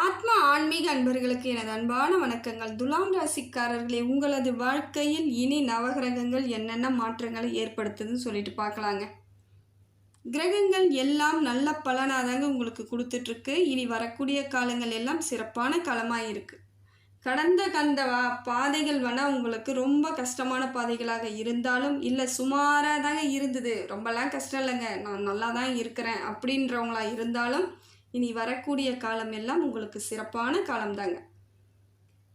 ஆத்ம ஆன்மீக அன்பர்களுக்கு எனது அன்பான வணக்கங்கள். துலாம் ராசிக்காரர்களே உங்களது வாழ்க்கையில் இனி நவகிரகங்கள் என்னென்ன மாற்றங்களை ஏற்படுத்துதுன்னு சொல்லிட்டு பார்க்கலாங்க. கிரகங்கள் எல்லாம் நல்ல பலனாதாங்க உங்களுக்கு கொடுத்துட்ருக்கு. இனி வரக்கூடிய காலங்கள் எல்லாம் சிறப்பான காலமாக இருக்குது கடந்த கந்த வா- பாதைகள் வேணால் உங்களுக்கு ரொம்ப கஷ்டமான பாதைகளாக இருந்தாலும் இல்லை சுமாராக தாங்க இருந்தது. ரொம்பலாம் கஷ்டம் இல்லைங்க. நான் நல்லா தான் இருக்கிறேன் அப்படின்றவங்களா இருந்தாலும் இனி வரக்கூடிய காலம் எல்லாம் உங்களுக்கு சிறப்பான காலம்தாங்க.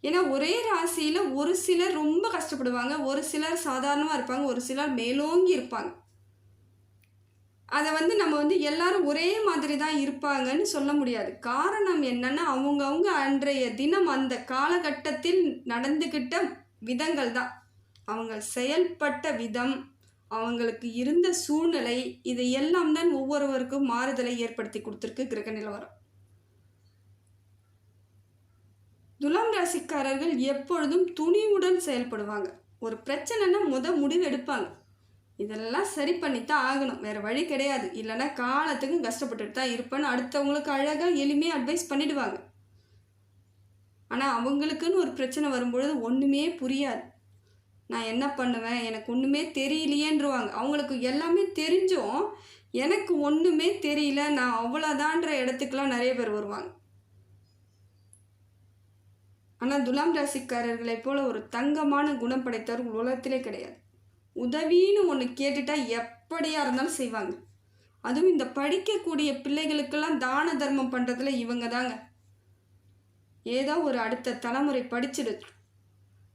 ஏன்னா ஒரே ராசியில் ஒரு சிலர் ரொம்ப கஷ்டப்படுவாங்க ஒரு சிலர் சாதாரணமாக இருப்பாங்க ஒரு சிலர் மேலோங்கி இருப்பாங்க. அதை வந்து நம்ம வந்து எல்லாரும் ஒரே மாதிரி தான் இருப்பாங்கன்னு சொல்ல முடியாது. காரணம் என்னன்னா அவங்கவுங்க அன்றைய தினம் அந்த காலகட்டத்தில் நடந்துக்கிட்ட விதங்கள் தான் அவங்க செயல்பட்ட விதம் அவங்களுக்கு இருந்த சூழ்நிலை இது எல்லாம் தான் ஒவ்வொருவருக்கும் மாறுதலை ஏற்படுத்தி கொடுத்துருக்கு கிரக நிலவரம். துலாம் ராசிக்காரர்கள் எப்பொழுதும் துணிவுடன் செயல்படுவாங்க. ஒரு பிரச்சனைனா முத முடிவு எடுப்பாங்க. இதெல்லாம் சரி பண்ணித்தான் ஆகணும். வேறு வழி கிடையாது. இல்லைன்னா காலத்துக்கும் கஷ்டப்பட்டுட்டு தான் இருப்பேன்னு அடுத்தவங்களுக்கு அழகாக எளிமையாக அட்வைஸ் பண்ணிடுவாங்க. ஆனால் அவங்களுக்குன்னு ஒரு பிரச்சனை வரும்பொழுது ஒன்றுமே புரியாது. நான் என்ன பண்ணுவேன்? எனக்கு ஒன்றுமே தெரியலையேன்றவாங்க. அவங்களுக்கு எல்லாமே தெரிஞ்சும் எனக்கு ஒன்றுமே தெரியல. நான் அவ்வளோதான்ற இடத்துக்குலாம் நிறைய பேர் வருவாங்க. ஆனால் துலாம் ராசிக்காரர்களைப் போல் ஒரு தங்கமான குணம் படைத்தவர்கள் உலகத்திலே கிடையாது. உதவின்னு ஒன்று கேட்டுட்டா எப்படியாக இருந்தாலும் செய்வாங்க. அதுவும் இந்த படிக்கக்கூடிய பிள்ளைகளுக்கெல்லாம் தான தர்மம் பண்ணுறதுல இவங்க தாங்க ஏதோ ஒரு அடுத்த தலைமுறை படிச்சிடட்டும்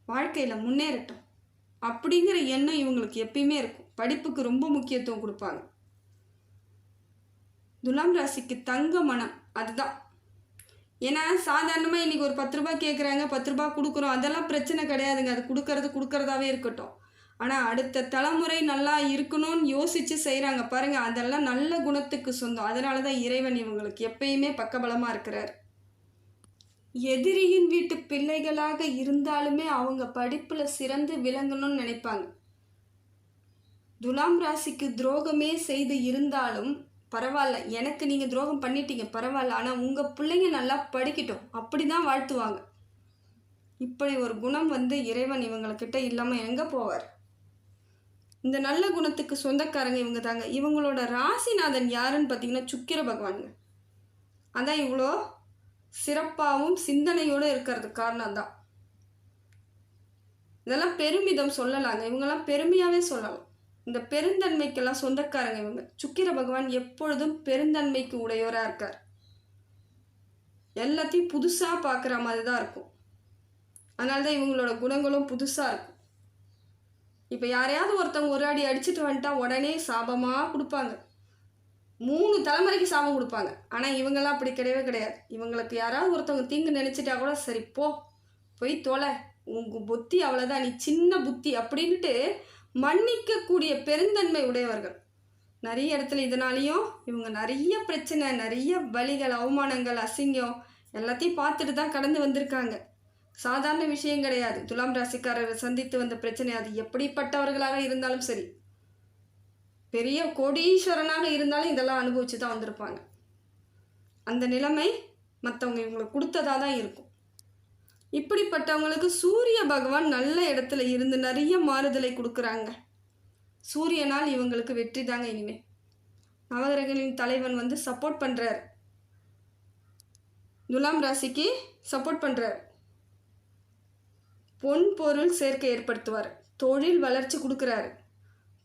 வாழ்க்கையில் முன்னேறட்டும். அப்படிங்கிற எண்ணம் இவங்களுக்கு எப்பயுமே இருக்கும். படிப்புக்கு ரொம்ப முக்கியத்துவம் கொடுப்பாங்க. துலாம் ராசிக்கு தங்க மனம் அதுதான். ஏன்னா சாதாரணமாக இன்றைக்கி ஒரு பத்து ரூபாய் கேட்குறாங்க பத்து ரூபாய் கொடுக்குறோம். அதெல்லாம் பிரச்சனை கிடையாதுங்க. அது கொடுக்கறது கொடுக்கறதாவே இருக்கட்டும். ஆனால் அடுத்த தலைமுறை நல்லா இருக்கணும்னு யோசித்து செய்கிறாங்க பாருங்கள் அதெல்லாம் நல்ல குணத்துக்கு சொந்தம். அதனால தான் இறைவன் இவங்களுக்கு எப்பயுமே பக்கபலமாக இருக்கிறார். எதிரியின் வீட்டு பிள்ளைகளாக இருந்தாலுமே அவங்க படிப்பில் சிறந்து விளங்கணும்னு நினைப்பாங்க. துலாம் ராசிக்கு துரோகமே செய்து இருந்தாலும் பரவாயில்ல எனக்கு நீங்கள் துரோகம் பண்ணிட்டீங்க பரவாயில்ல ஆனால் உங்கள் பிள்ளைங்க நல்லா படிக்கட்டும் அப்படி தான் வாழ்த்துவாங்க. இப்படி ஒரு குணம் வந்து இறைவன் இவங்கக்கிட்ட இல்லாமல் எங்கே போவார்? இந்த நல்ல குணத்துக்கு சொந்தக்காரங்க இவங்க தாங்க. இவங்களோட ராசிநாதன் யாருன்னு பார்த்தீங்கன்னா சுக்கிர பகவானுங்க. அதான் இவ்வளோ சிறப்பாகவும் சிந்தனையோடு இருக்கிறதுக்கு காரணம் தான். இதெல்லாம் பெருமிதம் சொல்லலாங்க. இவங்கெல்லாம் பெருமையாகவே சொல்லலாம். இந்த பெருந்தன்மைக்கெல்லாம் சொந்தக்காரங்க இவங்க. சுக்கிர பகவான் எப்பொழுதும் பெருந்தன்மைக்கு உடையவராக இருக்கார். எல்லாத்தையும் புதுசாக பார்க்குற மாதிரி தான் இருக்கும். அதனால தான் இவங்களோட குணங்களும் புதுசாக இருக்கும். இப்போ யாரையாவது ஒருத்தவங்க ஒரு அடி அடிச்சுட்டு வந்துட்டா உடனே சாபமாக கொடுப்பாங்க. மூணு தலைமுறைக்கு சாபம் கொடுப்பாங்க. ஆனால் இவங்கெல்லாம் அப்படி கிடையவே கிடையாது. இவங்களுக்கு யாராவது ஒருத்தவங்க தீங்கு நினச்சிட்டா கூட சரி போ. போய் தொலை. உங்கள் புத்தி அவ்வளோதான் நீ சின்ன புத்தி அப்படின்ட்டு மன்னிக்கக்கூடிய பெருந்தன்மை உடையவர்கள். நிறைய இடத்துல இதனாலேயும் இவங்க நிறைய பிரச்சனை நிறைய வலிகள் அவமானங்கள் அசிங்கம் எல்லாத்தையும் பார்த்துட்டு தான் கடந்து வந்திருக்காங்க. சாதாரண விஷயம் கிடையாது. துலாம் ராசிக்காரர் சந்தித்து வந்த பிரச்சனை அது எப்படிப்பட்டவர்களாக இருந்தாலும் சரி. பெரிய கோடீஸ்வரனாக இருந்தாலும் இதெல்லாம் அனுபவிச்சு தான் வந்திருப்பாங்க. அந்த நிலைமை மற்றவங்க இவங்களுக்கு கொடுத்ததாக தான் இருக்கும். இப்படிப்பட்டவங்களுக்கு சூரிய பகவான் நல்ல இடத்துல இருந்து நிறைய மாறுதலை கொடுக்குறாங்க. சூரியனால் இவங்களுக்கு வெற்றி தாங்க இனிமே. நவகிரகங்களின் தலைவன் வந்து சப்போர்ட் பண்ணுறார் துலாம் ராசிக்கு சப்போர்ட் பண்ணுறார் பொன் பொருள் சேர்க்கை ஏற்படுத்துவார். தொழில் வளர்ச்சி கொடுக்குறாரு.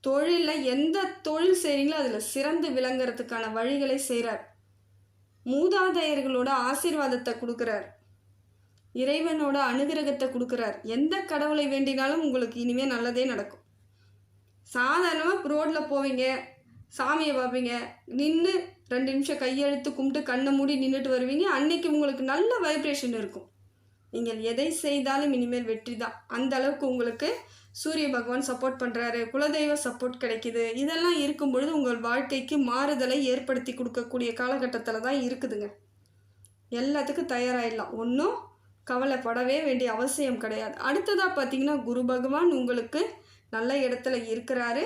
தொழிலில் எந்த தொழில் செய்கிறீங்களோ அதில் சிறந்து விளங்குறதுக்கான வழிகளை செய்கிறார் மூதாதையர்களோட ஆசீர்வாதத்தை கொடுக்குறார். இறைவனோட அனுகிரகத்தை கொடுக்குறார். எந்த கடவுளை வேண்டினாலும் உங்களுக்கு இனிமேல் நல்லதே நடக்கும். சாதாரணமாக ரோட்டில் போவீங்க சாமியை பார்ப்பீங்க நின்று ரெண்டு நிமிஷம் கையெழுத்து கும்பிட்டு கண்ணை மூடி நின்றுட்டு வருவீங்க அன்னைக்கு உங்களுக்கு நல்ல வைப்ரேஷன் இருக்கும். நீங்கள் எதை செய்தாலும் இனிமேல் வெற்றி தான் அந்த அளவுக்கு உங்களுக்கு சூரிய பகவான் சப்போர்ட் பண்ணுறாரு குலதெய்வ சப்போர்ட் கிடைக்குது. இதெல்லாம் இருக்கும் பொழுது உங்கள் வாழ்க்கைக்கு மாறுதலை ஏற்படுத்தி கொடுக்கக்கூடிய காலகட்டத்தில் தான் இருக்குதுங்க. எல்லாத்துக்கும் தயாராகிடலாம் ஒன்றும் கவலைப்படவே வேண்டிய அவசியம் கிடையாது. அடுத்ததாக பார்த்தீங்கன்னா குரு பகவான் உங்களுக்கு நல்ல இடத்துல இருக்கிறாரு.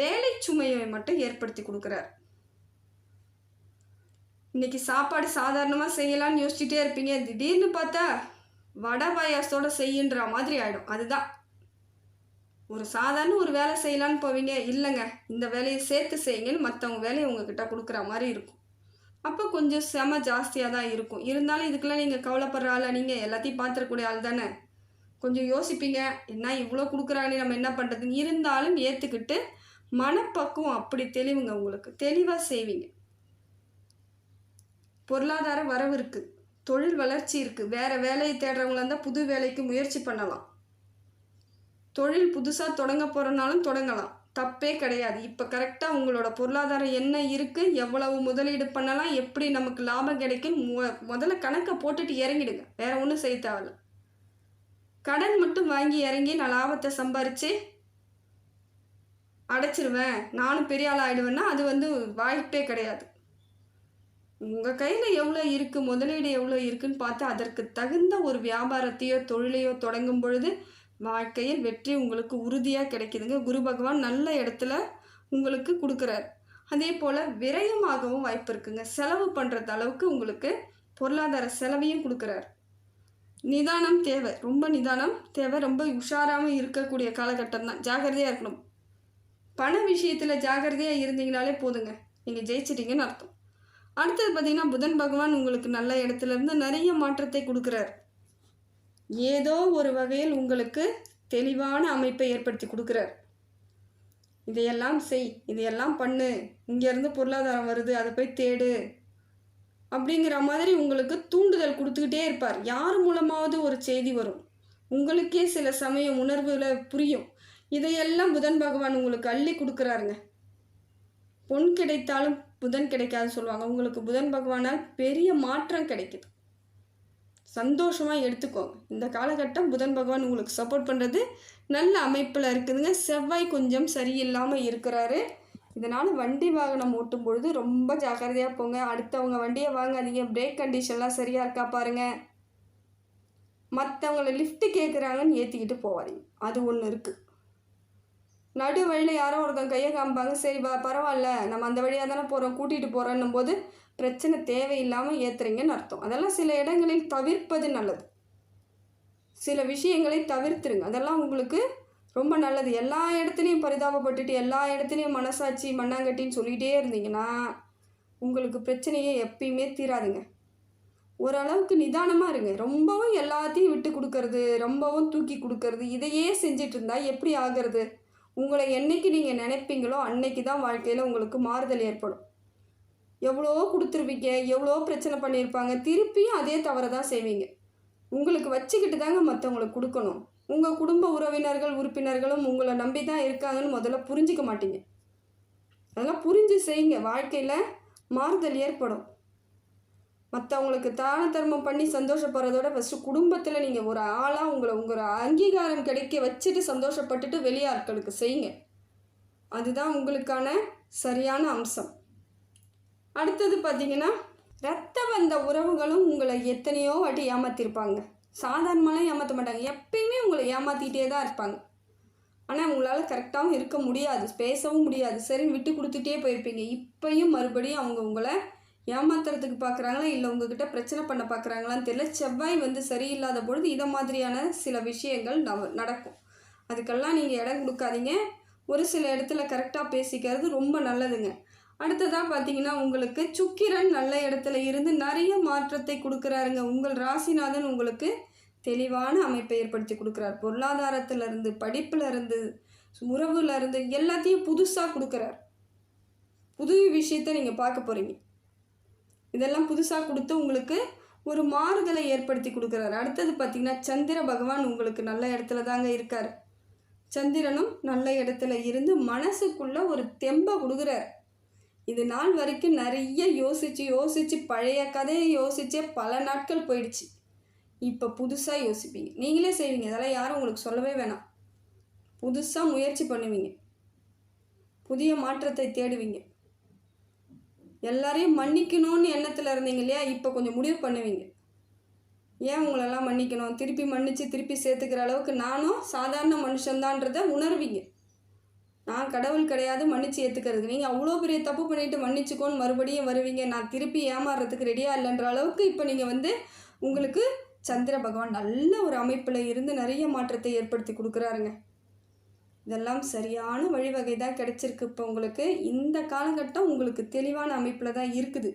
வேலை சுமையை மட்டும் ஏற்படுத்தி கொடுக்குறாரு. இன்னைக்கு சாப்பாடு சாதாரணமாக செய்யலாம்னு யோசிச்சுட்டே இருப்பீங்க. திடீர்னு பார்த்தா வடை பாயாசத்தோடு செய்யுன்ற மாதிரி ஆகிடும் அதுதான். ஒரு சாதாரண ஒரு வேலை செய்யலான்னு போவீங்க. இல்லைங்க. இந்த வேலையை சேர்த்து செய்யுங்கன்னு மற்றவங்க வேலையை உங்ககிட்ட கொடுக்குற மாதிரி இருக்கும். அப்போ கொஞ்சம் செம ஜாஸ்தியாக தான் இருக்கும். இருந்தாலும் இதுக்கெல்லாம் நீங்கள் கவலைப்படுற ஆளா நீங்கள் எல்லாத்தையும் பார்த்துருக்கூடிய ஆள் தானே? கொஞ்சம் யோசிப்பீங்க. என்ன இவ்வளோ கொடுக்குறாங்களே நம்ம என்ன பண்ணுறதுன்னு இருந்தாலும் ஏற்றுக்கிட்டு மனப்பக்குவம் அப்படி தெளிவுங்க உங்களுக்கு. தெளிவாக செய்வீங்க. பொருளாதார வரவு இருக்குது தொழில் வளர்ச்சி இருக்குது வேறு வேலையை தேடுறவங்களா இருந்தால் புது வேலைக்கு முயற்சி பண்ணலாம். தொழில் புதுசாக தொடங்க போகிறனாலும் தொடங்கலாம். தப்பே கிடையாது. இப்போ கரெக்டாக உங்களோட பொருளாதாரம் என்ன இருக்குது எவ்வளவு முதலீடு பண்ணலாம் எப்படி நமக்கு லாபம் கிடைக்கும் முதல்ல கணக்கை போட்டுட்டு இறங்கிடுங்க. வேறு ஒன்றும் செய்ய தேவையில்ல. கடன் மட்டும் வாங்கி இறங்கி நான் லாபத்தை சம்பாரித்து அடைச்சிருவேன் நானும் பெரிய ஆள் ஆகிடுவேன்னா அது வந்து வாய்ப்பே கிடையாது. உங்கள் கையில் எவ்வளோ இருக்குது முதலீடு எவ்வளோ இருக்குன்னு பார்த்து அதற்கு தகுந்த ஒரு வியாபாரத்தையோ தொழிலையோ தொடங்கும் பொழுது வாழ்க்கையில் வெற்றி உங்களுக்கு உறுதியாக கிடைக்குதுங்க. குரு பகவான் நல்ல இடத்துல உங்களுக்கு கொடுக்குறார். அதே போல் விரயமாகவும் வாய்ப்பு இருக்குங்க. செலவு பண்ணுறது அளவுக்கு உங்களுக்கு பொருளாதார செலவையும் கொடுக்குறார். நிதானம் தேவை. ரொம்ப நிதானம் தேவை. ரொம்ப உஷாராகவும் இருக்கக்கூடிய காலகட்டம் தான் ஜாகிரதையாக இருக்கணும். பண விஷயத்தில் ஜாகிரதையாக இருந்தீங்கனாலே போதுங்க. நீங்கள் ஜெயிச்சிட்டீங்கன்னு அர்த்தம். அடுத்தது பார்த்திங்கன்னா புதன் பகவான் உங்களுக்கு நல்ல இடத்துல இருந்து நிறைய மாற்றத்தை கொடுக்குறாரு. ஏதோ ஒரு வகையில் உங்களுக்கு தெளிவான அமைப்பை ஏற்படுத்தி கொடுக்குறார். இதையெல்லாம் செய் இதையெல்லாம் பண்ணு இங்கேருந்து பொருளாதாரம் வருது அதை போய் தேடு அப்படிங்கிற மாதிரி உங்களுக்கு தூண்டுதல் கொடுத்துக்கிட்டே இருப்பார். யார் மூலமாவது ஒரு செய்தி வரும். உங்களுக்கே சில சமயம் உணர்வில் புரியும். இதையெல்லாம் புதன் பகவான் உங்களுக்கு அள்ளி கொடுக்குறாருங்க. பொன் கிடைத்தாலும் புதன் கிடைக்காதுன்னு சொல்லுவாங்க. உங்களுக்கு புதன் பகவானால் பெரிய மாற்றம் கிடைக்குது. சந்தோஷமாக எடுத்துக்கோங்க. இந்த காலகட்டம் புதன் பகவான் உங்களுக்கு சப்போர்ட் பண்ணுறது நல்ல அமைப்பில் இருக்குதுங்க. செவ்வாய் கொஞ்சம் சரியில்லாமல் இருக்கிறாரு. இதனால் வண்டி வாகனம் ஓட்டும் பொழுது ரொம்ப ஜாக்கிரதையாக போங்க. அடுத்தவங்க வண்டியை வாங்காதீங்க. பிரேக் கண்டிஷன்லாம் சரியாக இருக்கா பாருங்கள் மற்றவங்கள லிஃப்ட்டு கேட்குறாங்கன்னு ஏற்றிக்கிட்டு போவாதீங்க. அது ஒன்று இருக்குது நடு வழியில் யாரோ ஒருத்தன் கையை காமிப்பாங்க. சரி பரவாயில்ல. நம்ம அந்த வழியாக தானே போகிறோம் கூட்டிகிட்டு போகிறோன்னும் போது பிரச்சனை தேவையில்லாமல் ஏற்றுறீங்கன்னு அர்த்தம். அதெல்லாம் சில இடங்களில் தவிர்ப்பது நல்லது. சில விஷயங்களை தவிர்த்துருங்க. அதெல்லாம் உங்களுக்கு ரொம்ப நல்லது. எல்லா இடத்துலையும் பரிதாபப்பட்டுட்டு எல்லா இடத்துலையும் மனசாட்சி மண்ணாங்கட்டின்னு சொல்லிகிட்டே இருந்தீங்கன்னா உங்களுக்கு பிரச்சனையே எப்பயுமே தீராதுங்க. ஓரளவுக்கு நிதானமாக இருங்க. ரொம்பவும் எல்லாத்தையும் விட்டு கொடுக்கறது ரொம்பவும் தூக்கி கொடுக்கறது இதையே செஞ்சிட்டு இருந்தால் எப்படி ஆகிறது? உங்களை என்னைக்கு நீங்கள் நினைப்பீங்களோ அன்னைக்கு தான் வாழ்க்கையில் உங்களுக்கு மாறுதல் ஏற்படும். எவ்வளோ கொடுத்துருவீங்க எவ்வளோ பிரச்சனை பண்ணியிருப்பாங்க திருப்பியும் அதே தவறை தான் செய்வீங்க. உங்களுக்கு வச்சுக்கிட்டு தாங்க மற்றவங்களுக்கு கொடுக்கணும். உங்கள் குடும்ப உறவினர்கள் உறுப்பினர்களும் உங்களை நம்பி தான் இருக்காங்கன்னு முதல்ல புரிஞ்சிக்க மாட்டீங்க. அதெல்லாம் புரிஞ்சு செய்யுங்க. வாழ்க்கையில் மாறுதல் ஏற்படும். மற்றவங்களுக்கு தான தர்மம் பண்ணி சந்தோஷப்படுறதோட ஃபஸ்ட்டு குடும்பத்தில் நீங்கள் ஒரு ஆளாக உங்களை உங்களை அங்கீகாரம் கிடைக்க வச்சுட்டு சந்தோஷப்பட்டுட்டு வெளியாட்களுக்கு செய்யுங்க. அதுதான் உங்களுக்கான சரியான அம்சம். அடுத்தது பார்த்தீங்கன்னா ரத்த வந்த உறவுகளும் உங்களை எத்தனையோ வாட்டி ஏமாற்றிருப்பாங்க சாதாரணமாலாம் ஏமாற்ற மாட்டாங்க. எப்பயுமே உங்களை ஏமாற்றிக்கிட்டே தான் இருப்பாங்க. ஆனால் உங்களால் கரெக்டாகவும் இருக்க முடியாது. பேசவும் முடியாது. சரின்னு விட்டு கொடுத்துட்டே போயிருப்பீங்க. இப்பையும் மறுபடியும் அவங்க உங்களை ஏமாத்துறதுக்கு பார்க்குறாங்களா இல்லை உங்ககிட்ட பிரச்சனை பண்ண பார்க்குறாங்களான்னு தெரியல. செவ்வாய் வந்து சரியில்லாத பொழுது இதை மாதிரியான சில விஷயங்கள் நடக்கும். அதுக்கெல்லாம் நீங்கள் இடம் கொடுக்காதீங்க. ஒரு சில இடத்துல கரெக்டாக பேசிக்கிறது ரொம்ப நல்லதுங்க. அடுத்ததாக பார்த்தீங்கன்னா உங்களுக்கு சுக்கிரன் நல்ல இடத்துல இருந்து நிறைய மாற்றத்தை கொடுக்குறாருங்க. உங்கள் ராசிநாதன் உங்களுக்கு தெளிவான அமைப்பை ஏற்படுத்தி கொடுக்குறார். பொருளாதாரத்திலிருந்து படிப்புலேருந்து உறவுலேருந்து எல்லாத்தையும் புதுசாக கொடுக்குறார். புது விஷயத்தை நீங்கள் பார்க்க போகிறீங்க இதெல்லாம் புதுசாக கொடுத்து உங்களுக்கு ஒரு மாறுதலை ஏற்படுத்தி கொடுக்குறாரு. அடுத்தது பார்த்திங்கன்னா சந்திர பகவான் உங்களுக்கு நல்ல இடத்துல தாங்க இருக்கார். சந்திரனும் நல்ல இடத்துல இருந்து மனசுக்குள்ளே ஒரு தெம்பை கொடுக்குறார். இது நாள் வரைக்கும் நிறைய யோசித்து யோசித்து பழைய கதையை யோசித்தே பல நாட்கள் போயிடுச்சு. இப்போ புதுசாக யோசிப்பீங்க. நீங்களே செய்வீங்க. இதெல்லாம் யாரும் உங்களுக்கு சொல்லவே வேணாம். புதுசாக முயற்சி பண்ணுவீங்க. புதிய மாற்றத்தை தேடுவீங்க. எல்லாரையும் மன்னிக்கணும்னு எண்ணத்தில் இருந்தீங்க இல்லையா? இப்போ கொஞ்சம் முடிவு பண்ணுவீங்க. ஏன் உங்களெல்லாம் மன்னிக்கணும்? திருப்பி மன்னித்து திருப்பி சேர்த்துக்கிற அளவுக்கு நானும் சாதாரண மனுஷன்தான்றதை உணர்வீங்க. நான் கடவுள் கிடையாது மன்னிச்சு ஏற்றுக்கிறது நீங்கள் அவ்வளோ பெரிய தப்பு பண்ணிவிட்டு மன்னிச்சுக்கோன்னு மறுபடியும் வருவீங்க. நான் திருப்பி ஏமாறுறதுக்கு ரெடியாக இல்லைன்ற அளவுக்கு இப்போ நீங்கள் வந்து உங்களுக்கு சந்திர பகவான் நல்ல ஒரு அமைப்பில் இருந்து நிறைய மாற்றத்தை ஏற்படுத்தி கொடுக்குறாருங்க. இதெல்லாம் சரியான வழிவகை தான் கிடச்சிருக்கு இப்போ உங்களுக்கு. இந்த காலகட்டம் உங்களுக்கு தெளிவான அமைப்பில் தான் இருக்குது.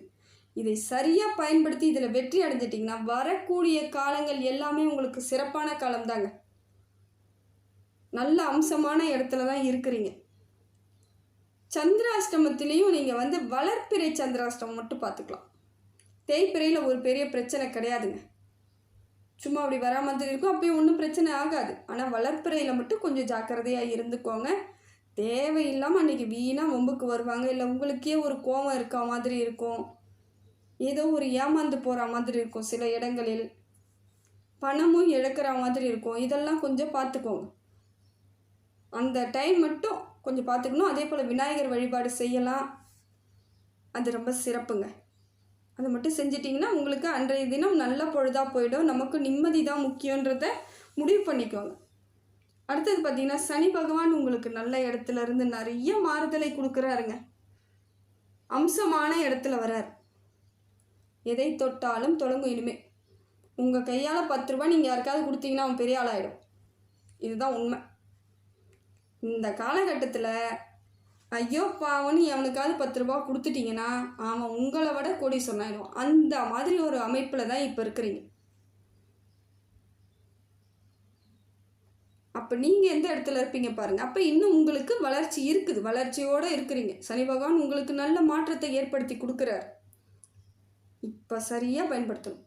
இதை சரியாக பயன்படுத்தி இதில் வெற்றி அடைஞ்சிட்டிங்கன்னா வரக்கூடிய காலங்கள் எல்லாமே உங்களுக்கு சிறப்பான காலம்தாங்க. நல்ல அம்சமான இடத்துல தான் இருக்கிறீங்க. சந்திராஷ்டமத்திலையும் நீங்கள் வந்து வளர்ப்பிறை சந்திராஷ்டமம் மட்டும் பார்த்துக்கலாம். தேய்ப்பிறையில் ஒரு பெரிய பிரச்சனை கிடையாதுங்க. சும்மா அப்படி வரா மாதிரி இருக்கும். அப்பயும் ஒன்றும் பிரச்சனை ஆகாது. ஆனால் வளர்ப்பிறையில் மட்டும் கொஞ்சம் ஜாக்கிரதையாக இருந்துக்கோங்க. தேவையில்லாமல் அன்றைக்கி வீணாக வம்புக்கு வருவாங்க. இல்லை உங்களுக்கே ஒரு கோபம் இருக்கா மாதிரி இருக்கும். ஏதோ ஒரு ஏமாந்து போகிற மாதிரி இருக்கும் சில இடங்களில். பணமும் இழக்கிற மாதிரி இருக்கும். இதெல்லாம் கொஞ்சம் பார்த்துக்கோங்க. அந்த டைம் மட்டும் கொஞ்சம் பார்த்துக்கணும். அதே போல் விநாயகர் வழிபாடு செய்யலாம். அது ரொம்ப சிறப்புங்க. அதை மட்டும் செஞ்சிட்டிங்கன்னா உங்களுக்கு அன்றைய தினம் நல்ல பொழுதாக போயிடும். நமக்கு நிம்மதி தான் முக்கியன்றத முடிவு பண்ணிக்கோங்க. அடுத்தது பார்த்தீங்கன்னா சனி பகவான் உங்களுக்கு நல்ல இடத்துல இருந்து நிறைய மாறுதலை கொடுக்குறாருங்க. அம்சமான இடத்துல வரார். எதை தொட்டாலும் தொடங்கும். இனிமே உங்கள் கையால் பத்து ரூபா நீங்கள் யாருக்காவது கொடுத்தீங்கன்னா அவன் பெரிய ஆளாயிடும். இதுதான் உண்மை. இந்த காலகட்டத்தில் ஐயோ பாவன்னு எவனுக்காவது பத்து ரூபா கொடுத்துட்டீங்கன்னா அவன் உங்களை விட கோடி சொன்னாயிடும் அந்த மாதிரி ஒரு அமைப்பில் தான் இப்போ இருக்கிறீங்க. அப்போ நீங்கள் எந்த இடத்துல இருப்பீங்க பாருங்கள் அப்போ இன்னும் உங்களுக்கு வளர்ச்சி இருக்குது. வளர்ச்சியோடு இருக்கிறீங்க. சனி பகவான் உங்களுக்கு நல்ல மாற்றத்தை ஏற்படுத்தி கொடுக்குறார். இப்போ சரியாக பயன்படுத்தணும்.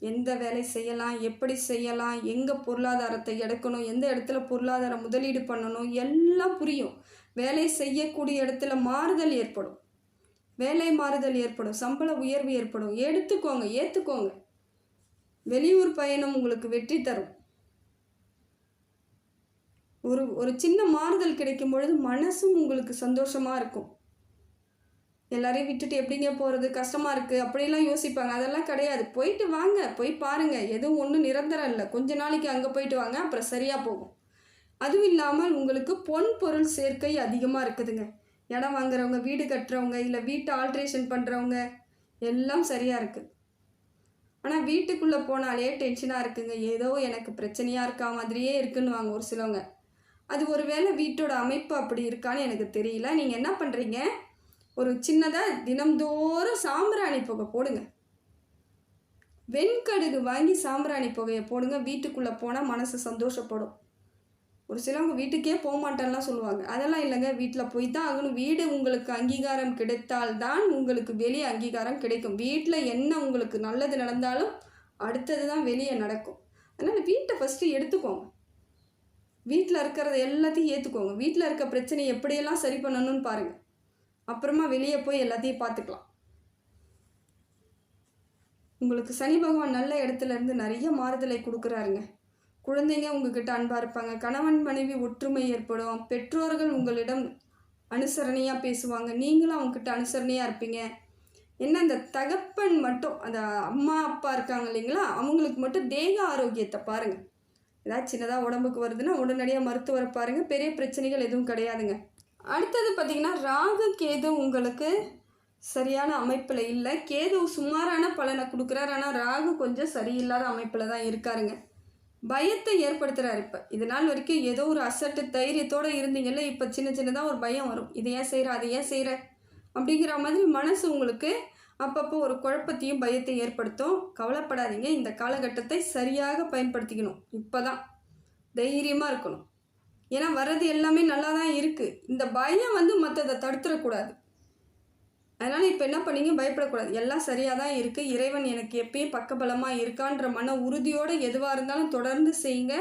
எந்த வேலை செய்யலாம் எப்படி செய்யலாம் எங்கே பொருளாதாரத்தை எடுக்கணும் எந்த இடத்துல பொருளாதார முதலீடு பண்ணணும் எல்லாம் புரியும். வேலை செய்யக்கூடிய இடத்துல மாறுதல் ஏற்படும். வேலை மாறுதல் ஏற்படும் சம்பள உயர்வு ஏற்படும். எடுத்துக்கோங்க ஏற்றுக்கோங்க வெளியூர் பயணம் உங்களுக்கு வெற்றி தரும். ஒரு ஒரு சின்ன மாறுதல் கிடைக்கும் பொழுது மனசும் உங்களுக்கு சந்தோஷமாக இருக்கும். எல்லாரையும் விட்டுட்டு எப்படிங்க போகிறது கஷ்டமாக இருக்குது அப்படிலாம் யோசிப்பாங்க. அதெல்லாம் கிடையாது. போயிட்டு வாங்க. போய் பாருங்கள் எதுவும் ஒன்றும் நிரந்தரம் இல்லை. கொஞ்ச நாளைக்கு அங்கே போயிட்டு வாங்க. அப்புறம் சரியாக போகும். அதுவும் இல்லாமல் உங்களுக்கு பொன் பொருள் சேர்க்கை அதிகமாக இருக்குதுங்க. இடம் வாங்குறவங்க வீடு கட்டுறவங்க இல்லை வீட்டை ஆல்ட்ரேஷன் பண்ணுறவங்க எல்லாம் சரியாக இருக்குது ஆனால் வீட்டுக்குள்ளே போனாலே டென்ஷனாக இருக்குங்க. ஏதோ எனக்கு பிரச்சனையாக இருக்கா மாதிரியே இருக்குன்னு வாங்க ஒரு சிலவங்க. அது ஒரு வேளை வீட்டோட அமைப்பு அப்படி இருக்கான்னு எனக்கு தெரியல. நீங்கள் என்ன பண்ணுறீங்க ஒரு சின்னதாக தினம்தோறும் சாம்பிராணி புகை போடுங்க. வெண்கடுகு வாங்கி சாம்பிராணி புகையை போடுங்க. வீட்டுக்குள்ளே போனால் மனசு சந்தோஷப்படும். ஒரு சிலவங்க வீட்டுக்கே போக மாட்டேன்லாம் சொல்லுவாங்க. அதெல்லாம் இல்லைங்க. வீட்டில் போய் தான் ஆகணும். வீடு உங்களுக்கு அங்கீகாரம் கிடைத்தால் தான் உங்களுக்கு வெளியே அங்கீகாரம் கிடைக்கும். வீட்டில் என்ன உங்களுக்கு நல்லது நடந்தாலும் அடுத்தது தான் வெளியே நடக்கும். அதனால் வீட்டை ஃபஸ்ட்டு எடுத்துக்கோங்க. வீட்டில் இருக்கிறத எல்லாத்தையும் ஏற்றுக்கோங்க வீட்டில் இருக்க பிரச்சனையை எப்படியெல்லாம் சரி பண்ணணும்னு பாருங்கள் அப்புறமா வெளியே போய் எல்லாத்தையும் பார்த்துக்கலாம். உங்களுக்கு சனி பகவான் நல்ல இடத்துல இருந்து நிறைய மாறுதலை கொடுக்குறாருங்க. குழந்தைங்க உங்ககிட்ட அன்பாக இருப்பாங்க. கணவன் மனைவி ஒற்றுமை ஏற்படும். பெற்றோர்கள் உங்களிடம் அனுசரணையாக பேசுவாங்க. நீங்களும் அவங்கக்கிட்ட அனுசரணையாக இருப்பீங்க. என்ன இந்த தகப்பன் மட்டும் அந்த அம்மா அப்பா இருக்காங்க இல்லைங்களா? அவங்களுக்கு மட்டும் தேக ஆரோக்கியத்தை பாருங்கள் ஏதாவது சின்னதாக உடம்புக்கு வருதுன்னா உடனடியாக மருத்துவரை பாருங்கள் பெரிய பிரச்சனைகள் எதுவும் கிடையாதுங்க. அடுத்தது பார்த்திங்கன்னா ராகு கேது உங்களுக்கு சரியான அமைப்பில் இல்லை. கேது சுமாரான பலனை கொடுக்குறாரு. ஆனால் ராகு கொஞ்சம் சரியில்லாத அமைப்பில் தான் இருக்காருங்க. பயத்தை ஏற்படுத்துகிறார் இப்போ. இது நாள் வரைக்கும் ஏதோ ஒரு அசட்டு தைரியத்தோடு இருந்தீங்கல்ல இப்போ சின்ன சின்னதாக ஒரு பயம் வரும். இதை ஏன் செய்கிற அதை ஏன் செய்கிற அப்படிங்கிற மாதிரி மனசு உங்களுக்கு அப்பப்போ ஒரு குழப்பத்தையும் பயத்தையும் ஏற்படுத்தும். கவலைப்படாதீங்க. இந்த காலகட்டத்தை சரியாக பயன்படுத்திக்கணும். இப்போ தான் தைரியமாக இருக்கணும். ஏன்னா வர்றது எல்லாமே நல்லா தான் இருக்குது இந்த பயம் வந்து மற்றதை தடுத்துடக்கூடாது அதனால் இப்போ என்ன பண்ணீங்க? பயப்படக்கூடாது. எல்லாம் சரியாக தான் இருக்குது இறைவன் எனக்கு எப்பயும் பக்கபலமாக இருக்கான்ற மன உறுதியோடு எதுவாக இருந்தாலும் தொடர்ந்து செய்யுங்க.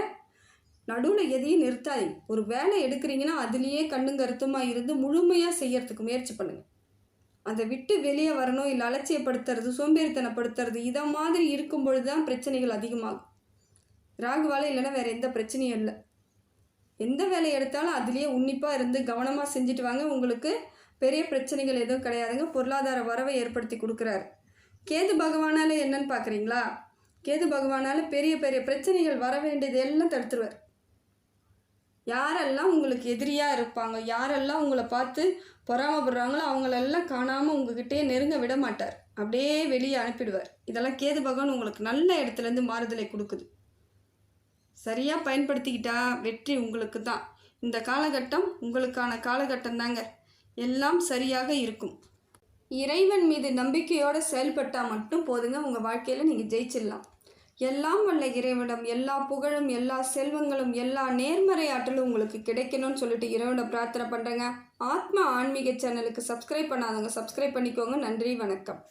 நடுவில் எதையும் நிறுத்தாதீங்க. ஒரு வேலை எடுக்கிறீங்கன்னா அதுலேயே கண்ணும் கருத்துமாக இருந்து முழுமையாக செய்யறதுக்கு முயற்சி பண்ணுங்கள் அதை விட்டு வெளியே வரணும். இல்லை அலட்சியப்படுத்துறது சோம்பேறித்தனப்படுத்துறது இதை மாதிரி இருக்கும் பொழுது தான் பிரச்சனைகள் அதிகமாகும். ராகுவால் இல்லைன்னா வேறு எந்த பிரச்சனையும் இல்லை. எந்த வேலை எடுத்தாலும் அதுலேயே உன்னிப்பாக இருந்து கவனமாக செஞ்சுட்டு வாங்க. உங்களுக்கு பெரிய பிரச்சனைகள் எதுவும் கிடையாதுங்க. பொருளாதார வரவை ஏற்படுத்தி கொடுக்குறாரு. கேது பகவானால் என்னன்னு பார்க்குறீங்களா கேது பகவானால் பெரிய பெரிய பிரச்சனைகள் வர வேண்டியது எல்லாம் தடுத்துருவார். யாரெல்லாம் உங்களுக்கு எதிரியாக இருப்பாங்க யாரெல்லாம் உங்களை பார்த்து பொறாமப்படுறாங்களோ அவங்களெல்லாம் காணாமல் உங்ககிட்டயே நெருங்க விட மாட்டார். அப்படியே வெளியே அனுப்பிடுவார். இதெல்லாம் கேது பகவான் உங்களுக்கு நல்ல இடத்துலேருந்து மாறுதலை கொடுக்குது. சரியாக பயன்படுத்திக்கிட்டா வெற்றி உங்களுக்கு தான் இந்த காலகட்டம் உங்களுக்கான காலகட்டம் தாங்க எல்லாம் சரியாக இருக்கும். இறைவன் மீது நம்பிக்கையோடு செயல்பட்டால் மட்டும் போதுங்க உங்கள் வாழ்க்கையில் நீங்கள் ஜெயிச்சிடலாம். எல்லாம் வல்ல இறைவனம் எல்லா புகழும் எல்லா செல்வங்களும் எல்லா நேர்மறை ஆற்றலும் உங்களுக்கு கிடைக்கணும்னு சொல்லிட்டு இறைவனை பிரார்த்தனை பண்ணுறேங்க ஆத்மா ஆன்மீக சேனலுக்கு சப்ஸ்கிரைப் பண்ணாதவங்க சப்ஸ்கிரைப் பண்ணிக்கோங்க. நன்றி வணக்கம்.